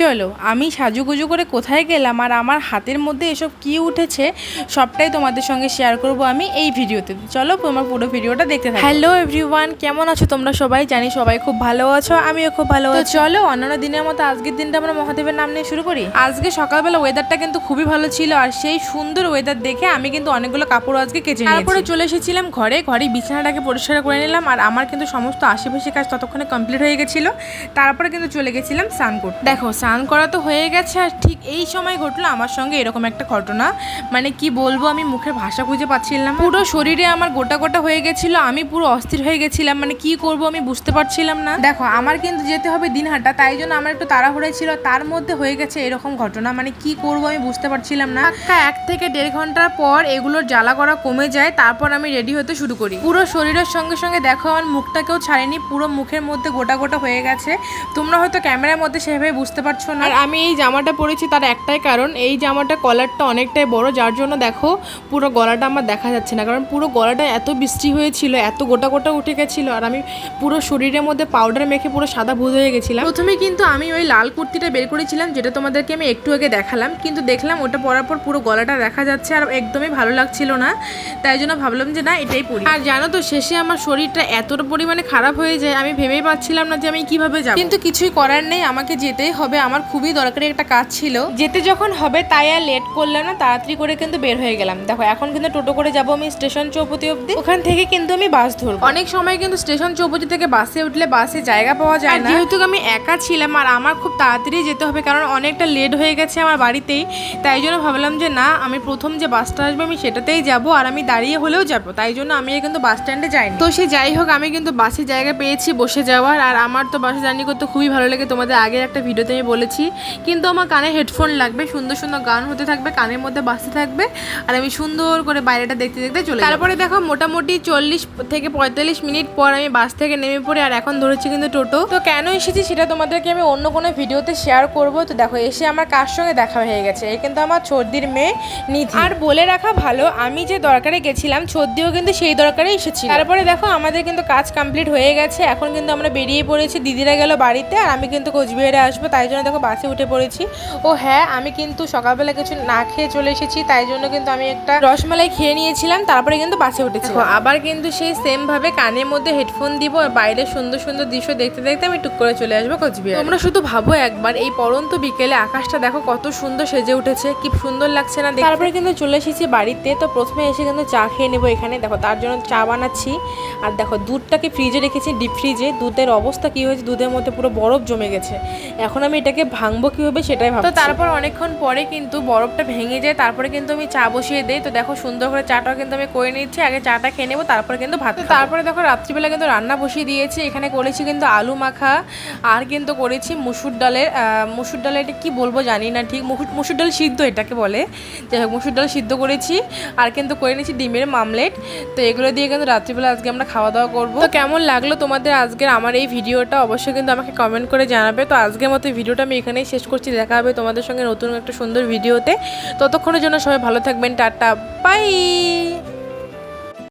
চলো আমি সাজুগুজু করে কোথায় গেলাম আর আমার হাতের মধ্যে এসব কি উঠেছে সবটাই তোমাদের সঙ্গে শেয়ার করব আমি এই ভিডিওতে। চলো তোমার পুরো ভিডিওটা দেখতে থাকো। হ্যালো এভরিওয়ান কেমন আছো তোমরা সবাই? জানি সবাই খুব ভালো আছো আমিও খুব ভালো আছি। চলো অন্যান্য দিনের মতো আজকের দিনটা আমরা মহাদেবের নাম নিয়ে শুরু করি। আজকে সকালবেলা ওয়েদারটা কিন্তু খুবই ভালো ছিল আর সেই সুন্দর ওয়েদার দেখে আমি কিন্তু অনেকগুলো কাপড় আজকে কেচে তারপরে চলে এসেছিলাম ঘরে ঘরে বিছানাটাকে পরিষ্কার করে নিলাম আর আমার কিন্তু সমস্ত আশেপাশে কাজ ততক্ষণে কমপ্লিট হয়ে গেছিল। তারপরে কিন্তু চলে গেছিলাম স্নান করতে। দেখো স্নান করা তো হয়ে গেছে আর ঠিক এই সময় ঘটলো আমার সঙ্গে এরকম একটা ঘটনা। মানে কি বলব আমি মুখের ভাষা খুঁজে পাচ্ছিলাম পুরো শরীরে আমার গোটা গোটা হয়ে গেছিল আমি পুরো অস্থির হয়ে গেছিলাম মানে কি করব আমি বুঝতে পারছিলাম না। দেখো আমার কিন্তু যেতে হবে দিনহাটা তাই জন্য আমার একটু তাড়াহুড়ো ছিল তার মধ্যে হয়ে গেছে এরকম ঘটনা মানে কি করব আমি বুঝতে পারছিলাম না। এক থেকে দেড় ঘণ্টার পর এগুলোর জ্বালা করা কমে যায় তারপর আমি রেডি হতে শুরু করি। পুরো শরীরের সঙ্গে সঙ্গে দেখো আমার মুখটাকেও ছাড়েনি পুরো মুখের মধ্যে গোটা গোটা হয়ে গেছে। তোমরা হয়তো ক্যামেরার মধ্যে সেভাবে বুঝতে পারছ না? আর আমি এই জামাটা পরেছি তার একটাই কারণ এই জামাটা কলারটা অনেকটাই বড় যার জন্য দেখো পুরো গলাটা আমার দেখা যাচ্ছে না। কারণ পুরো গলাটা এত বৃষ্টি হয়েছিল এত গোটা গোটা উঠে গেছিল আর আমি পুরো শরীরের মধ্যে পাউডার মেখে পুরো সাদা ভূত হয়ে গেছিলাম। প্রথমে কিন্তু আমি ওই লাল কুর্তিটা বের করেছিলাম যেটা তোমাদেরকে আমি একটু আগে দেখালাম কিন্তু দেখলাম ওটা পরার পর পুরো গলাটা দেখা যাচ্ছে আর একদমই ভালো লাগছিল না তাই জন্য ভাবলাম যে না এটাই পরি। আর জানো তো শেষে আমার শরীরটা এতটা পরিমাণে খারাপ হয়ে যায় আমি ভেবেই পাচ্ছিলাম না যে আমি কীভাবে যাব। কিন্তু কিছুই করার নেই আমাকে যেতেই হবে আমার খুবই দরকারি একটা কাজ ছিল। যেতে যখন হবে তাই আর লেট করলাম না তাড়াতাড়ি করে কিন্তু বের হয়ে গেলাম। দেখো এখন কিন্তু টোটো করে যাব আমি স্টেশন চৌপতি অবধি। ওখান থেকে কিন্তু আমি বাস ধরবো। অনেক সময় কিন্তু স্টেশন চৌপতি থেকে বাসে উঠলে বাসে জায়গা পাওয়া যায় না। যেহেতু আমি একা ছিলাম আর আমার খুব তাড়াতাড়ি যেতে হবে কারণ অনেকটা লেট হয়ে গেছে আমার বাড়িতেই তাই জন্য ভাবলাম যে না আমি প্রথম যে বাসটা আসবে আমি সেটাতেই যাব আর আমি দাঁড়িয়ে হলেও যাব তাই জন্য আমি কিন্তু বাস স্ট্যান্ডে যাইনি। তো সে যাই হোক আমি কিন্তু বাসে জায়গা পেয়েছি বসে যাওয়ার আর আমার তো বাসে জার্নি করতে খুবই ভালো লাগে। তোমাদের আগের একটা ভিডিওতে আমি বলেছি, কিন্তু আমার কানে হেডফোন লাগবে, সুন্দর সুন্দর গান হতে থাকবে, কানের মধ্যে বাসতে থাকবে, আর আমি সুন্দর করে বাইরেটা দেখতে দেখতে চলে তারপরে দেখো, মোটামুটি চল্লিশ থেকে পঁয়তাল্লিশ মিনিট পর আমি বাস থেকে নেমে পড়ে, আর এখন ধরেছি কিন্তু টোটো। তো কেন এসেছি সেটা তোমাদেরকে আমি অন্য কোনো ভিডিওতে শেয়ার করব। তো দেখো, এসে আমার কার সঙ্গে দেখা হয়ে গেছে? এ কিন্তু আমার ছর্দির মেয়ে নিধি। আর বলে রাখা ভালো, আমি যে দরকারে গেছিলাম, ছর্দিও কিন্তু সেই দরকারে এসেছি তারপরে দেখো, আমাদের কিন্তু কাজ কমপ্লিট হয়ে গেছে, এখন কিন্তু আমরা বেরিয়ে পড়েছি, দিদিরা গেল বাড়িতে, আর আমি কিন্তু কোচবিহারে আসব, তাই জন্য দেখো বাসে উঠে পড়েছি। ও হ্যাঁ আমি কিন্তু সকালবেলা কিছু না খেয়ে চলে এসেছি তাই জন্য কিন্তু আমি একটা রসমালাই খেয়ে নিয়েছিলাম তারপরে কিন্তু বাসে উঠেছি। আবার কিন্তু সেই সেম ভাবে কানের মধ্যে হেডফোন দিব আর বাইরে সুন্দর সুন্দর দৃশ্য দেখতে দেখতে আমি টুক করে চলে আসব কোচবিহার। তোমরা শুধু ভাবো একবার এই পরন্ত বিকেলে আকাশটা দেখো কত সুন্দর সেজে উঠেছে কি সুন্দর লাগছে না। তারপরে কিন্তু চলে এসেছি বাড়িতে তো প্রথমে এসে কিন্তু চা খেয়ে নেব এখানে। দেখো তার জন্য চা বানাচ্ছি। আর দেখো দুধটাকে ফ্রিজে রেখেছি ডিপ ফ্রিজে দুধের অবস্থা কি হয়েছে? দুধের মধ্যে পুরো বরফ জমে গেছে। এখন আমি এটাকে ভাঙবো কীভাবে সেটাই ভাবছি। তো তারপর অনেকক্ষণ পরে কিন্তু বরফটা ভেঙে যায় তারপরে কিন্তু আমি চা বসিয়ে দিই। তো দেখো সুন্দর করে চাটাও কিন্তু আমি করে নিচ্ছি আগে চাটা খেয়ে নেব তারপরে কিন্তু ভাত তারপরে দেখো রাত্রিবেলা কিন্তু রান্না বসিয়ে দিয়েছি। এখানে করেছি কিন্তু আলু মাখা আর কিন্তু করেছি মুসুর ডালের মুসুর ডালের এটা কী বলব জানি না ঠিক মুসুর- মুসুর ডাল সিদ্ধ এটাকে বলে। যাই হোক মুসুর ডাল সিদ্ধ করেছি আর কিন্তু করে নিয়েছি ডিমের মামলেট। তো এগুলো দিয়ে কিন্তু রাত্রিবেলা আজকে আমরা খাওয়া দাওয়া করব। তো কেমন লাগল তোমাদের আজকের আমার এই ভিডিওটা অবশ্যই কিন্তু আমাকে কমেন্ট করে জানাবে। তো আজকের মতো ভিডিওটা আমি এখানেই শেষ করছি। দেখা হবে তোমাদের সঙ্গে নতুন একটা সুন্দর ভিডিওতে। ততক্ষণের জন্য সবাই ভালো থাকবেন, টাটা বাই